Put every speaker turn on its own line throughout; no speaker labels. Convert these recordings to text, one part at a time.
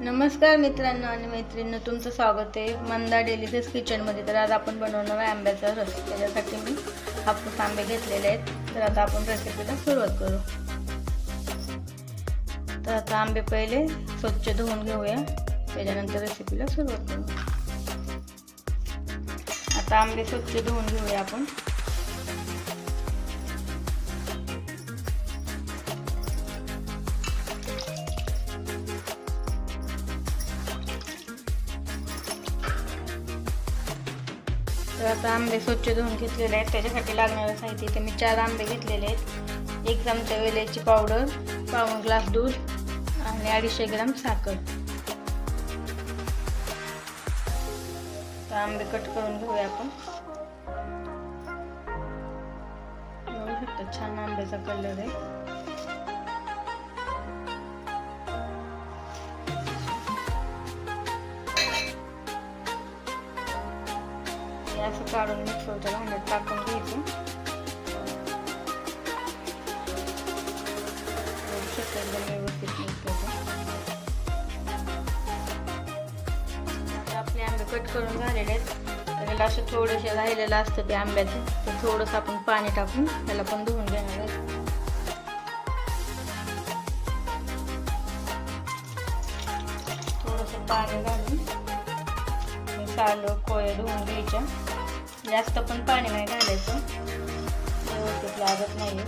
नमस्कार मित्रांनो आणि मैत्रिणींनो तुमचं स्वागत आहे मंदा डेलिशियस किचनमध्ये तर आज आपण बनवणार आहे आंब्याचा रस. त्याच्यासाठी मी हापूस आंबे घेतलेले आहेत. तर आता आपण रेसिपीला सुरुवात करू. तर आता आंबे पहिले स्वच्छ धुवून घेऊया. त्याच्यानंतर रेसिपीला सुरुवात करू. आता आंबे स्वच्छ धुवून घेऊया आपण. तर आता आंबे स्वच्छ धुवून घेतलेले आहेत. त्याच्यासाठी लागणारं साहित्य इथे मी चार आंबे घेतलेले आहेत. एक चमचा वेल्याची पावडर पाऊण ग्लास दूध आणि अडीचशे ग्राम साखर. तर आंबे कट करून घेऊया आपण. बघू शकतो छान आंब्याचा कलर आहे. असं काढून मिक्सरच्या भांड्यात टाकून घ्यायचं. एकदम व्यवस्थित मिक्स आता आपले आंबे कट करून झालेले आहेत. त्याला असं थोडेसे राहिलेलं असतं ते आंब्याचं. तर थोडंसं आपण पाणी टाकून त्याला पण धुवून घेणार आहे थोडंसं पाणी घालून साल कोया धुवून घ्यायच्या. जास्त पण पाणी नाही घालायचं. व्यवस्थित लागत नाही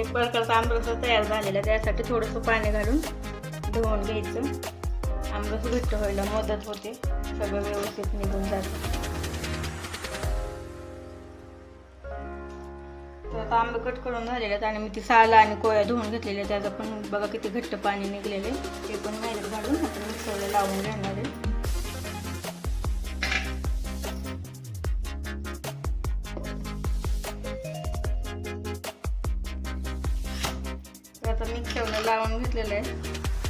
एक प्रकारचा आंबरस तयार झालेला आहे. त्यासाठी थोडंसं पाणी घालून धुवून घ्यायचं. आंबरस घट्ट व्हायला मदत होते. सगळं व्यवस्थित निघून जातं. आता आंबे कट करून झालेले आहेत आणि मी ती साला आणि कोया धुवून घेतलेल्या त्याचं पण बघा किती घट्ट पाणी निघलेले ते पण माहिती घालून आपण मिक्सरला लावून घेणार आहे. तर आता मिक्सरला लावून घेतलेलं आहे.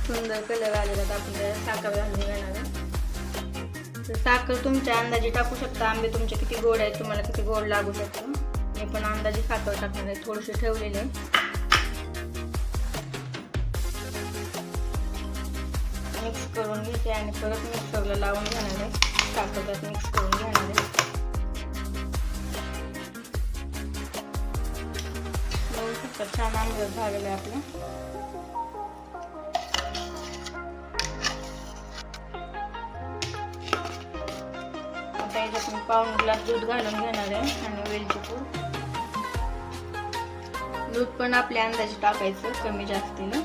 सुंदर कलर आलेला तर आपण त्याला साखर घालून घेणार आहे. तर साखर तुमच्या अंदाजे टाकू शकता. आंबे तुमचे किती गोड आहेत तुम्हाला किती गोड लागू शकतं. पण अंदाजे कातळ टाकणार आहे थोडेसे ठेवलेले. आहे मिक्स करून घेते आणि परत मिक्सरला लावून घेणार आहे. कातळात मिक्स करून घेणार आहे. छान आंबे झालेलं आहे आपलं. पाऊन पाऊण ग्लास दूध घालून घेणार आहे आणि वेलची पूड. दूध पण आपल्या अंदाजे टाकायचं कमी जास्तीनं.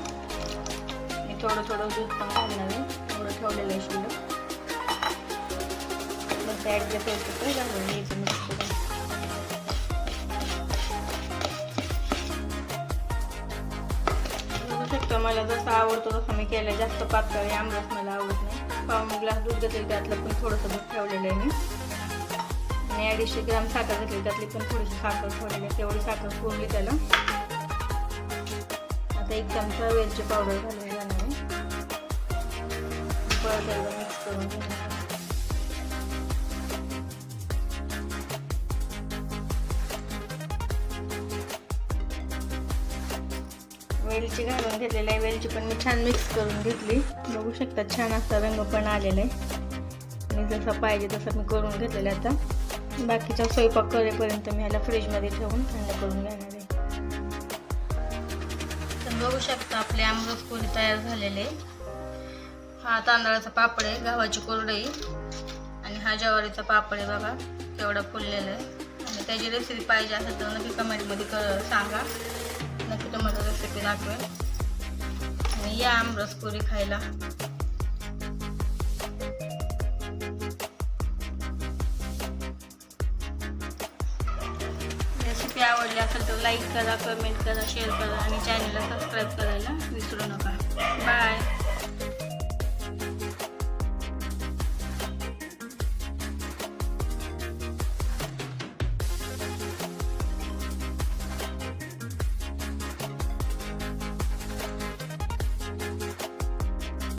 मी थोडं थोडं दूध पण घालणार आहे. थोडं ठेवलेलं आहे शिल्लक. मग ॲडजस्ट होतं तर घालून घ्यायचं मिक्स बघू शकतो मला जसं आवडतो तसं मी केलं जास्त पातळ आमरस मला आवडत नाही. पाऊण ग्लास दूध घेतलं त्यातलं पण थोडंसं दूध ठेवलेलं आहे मी. आणि अडीचशे ग्राम साखर घेतली त्यातली पण थोडीशी साखर ठेवलेली आहे. तेवढी साखर फोडली त्याला एक चमचा वेलची पावडर घालून घेणार आहे. परत एकदा मिक्स करून घेणार वेलची घालून घेतलेली आहे. वेलची पण मी छान मिक्स करून घेतली. बघू शकता छान असा रंग पण आलेला आहे. मी जसं पाहिजे तसं मी करून घेतलेलं आहे आता. बाकीचा स्वयंपाक करेपर्यंत मी ह्याला फ्रीजमध्ये ठेवून थंड करून घेणार बघू शकता आपले आमरस पोळी तयार झालेले. हा तांदळाचा पापड आहे गव्हाची कोरडई आणि हा ज्वारीचा पापड आहे बघा केवढा फुललेला आहे. आणि त्याची रेसिपी पाहिजे असेल तर नक्की कमेंटमध्ये क सांगा. नक्की तुम्हाला रेसिपी दाखवेल. आणि या आमरस पुरी खायला. रेसिपी आवडली असेल तर लाईक करा कमेंट करा शेअर करा आणि चॅनलला सबस्क्राईब करायला विसरू नका. बाय